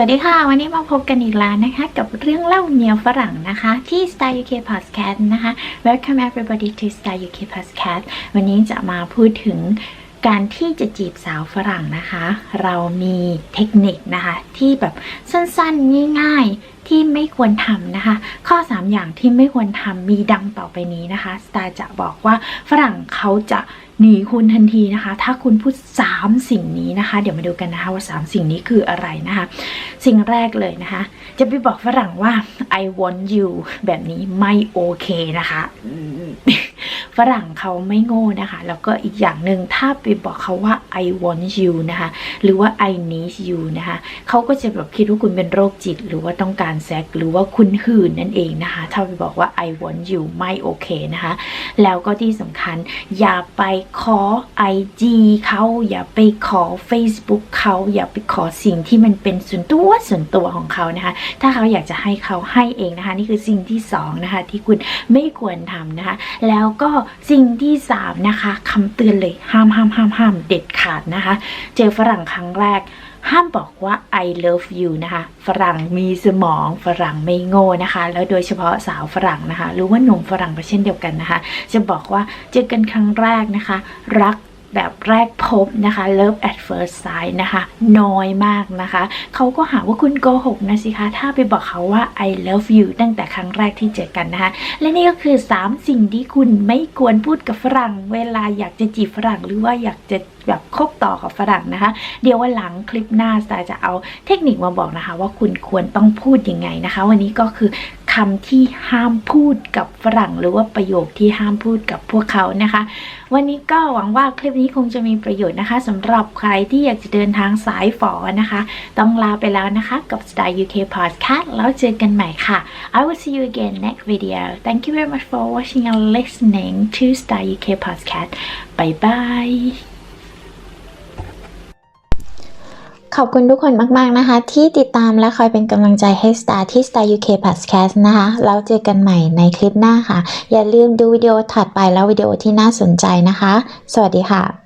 วัสดีค่ะ วันนี้มาพบกันอีกแล้วนะคะ กับเรื่องเล่าแนวฝรั่งนะคะ ที่ Style UK Podcast นะคะ Welcome everybody to Style UK Podcast วันนี้จะมาพูดถึงการที่จะจีบสาวฝรั่งนะคะ เรามีเทคนิคนะคะ ที่แบบสั้นๆ ง่ายๆ ที่ไม่ควรทำนะคะ ข้อ 3 อย่างที่ไม่ควรทำมีดังต่อไปนี้นะคะสตาจะบอกว่าฝรั่งเขาจะ หนีคุณทันทีนะคะ ถ้าคุณพูด 3 สิ่งนี้นะคะ เดี๋ยวมาดูกันนะคะว่า 3 สิ่งนี้คืออะไรนะคะ สิ่งแรกเลยนะคะ จะไปบอกฝรั่งว่า I want you แบบนี้ไม่โอเคนะคะ ฝรั่งเขาไม่โง่นะคะ แล้วก็อีกอย่างหนึ่งถ้าไปบอกเขาว่า I want you นะคะ หรือว่า I need you นะคะเขาก็จะแบบคิดว่าคุณเป็นโรคจิต หรือว่าต้องการแซ็กหรือว่าคุณหื่นนั่นเองนะคะ ถ้าไปบอกว่า I want you ไม่โอเคนะคะ แล้วก็ที่สำคัญอย่าไปขอ IG เขาอย่าไปขอ Facebook เขาอย่าไปขอสิ่งที่มันเป็นส่วนตัวส่วนตัวของเขานะคะ ถ้าเขาอยากจะให้เขาให้เองนะคะ นี่คือสิ่งที่สองนะคะที่คุณไม่ควรทำนะคะ แล้วก็สิ่งที่สามนะคะคำเตือนเลยห้ามห้ามห้ามห้ามเด็ดขาดนะคะ เจอฝรั่งครั้งแรก ห้ามบอกว่า I love you นะคะ ฝรั่งมีสมองฝรั่งไม่โง่นะคะ แล้วโดยเฉพาะสาวฝรั่งนะคะ หรือว่าหนุ่มฝรั่งก็เช่นเดียวกันนะคะ จะบอกว่าเจอกันครั้งแรกนะคะ รัก แบบแรกพบนะคะ love at first sight นะคะ น้อยมากนะคะ เขาก็หาว่าคุณโกหกนะสิคะ ถ้าไปบอกเขาว่า I love you ตั้งแต่ครั้งแรกที่เจอกันนะคะ และนี่ก็คือ 3 สิ่งที่คุณไม่ควรพูดกับฝรั่ง เวลาอยากจะจีบฝรั่งหรือว่าอยากจะแบบคบต่อกับฝรั่งนะคะ เดี๋ยววันหลังคลิปหน้าสาจะเอาเทคนิคมาบอกนะคะ ว่าคุณควรต้องพูดยังไงนะคะ วันนี้ก็คือ คำที่ห้ามพูดกับฝรั่ง หรือว่าประโยคที่ห้ามพูดกับพวกเขานะคะ วันนี้ก็หวังว่าคลิปนี้คงจะมีประโยชน์นะคะสำหรับใครที่อยากจะเดินทางสายฝอนะคะ ต้องลาไปแล้วนะคะกับ Style UK Podcast แล้วเจอกันใหม่ค่ะ I will see you again next video Thank you very much for watching and listening to Style UK Podcast Bye bye ขอบคุณทุกคนมาก ๆ นะคะ ที่ติดตามและคอยเป็นกำลังใจให้ Star ที่ Star UK Podcast นะคะ แล้วเจอกันใหม่ในคลิปหน้าค่ะ อย่าลืมดูวิดีโอถัดไปแล้ววิดีโอที่น่าสนใจนะคะ สวัสดีค่ะ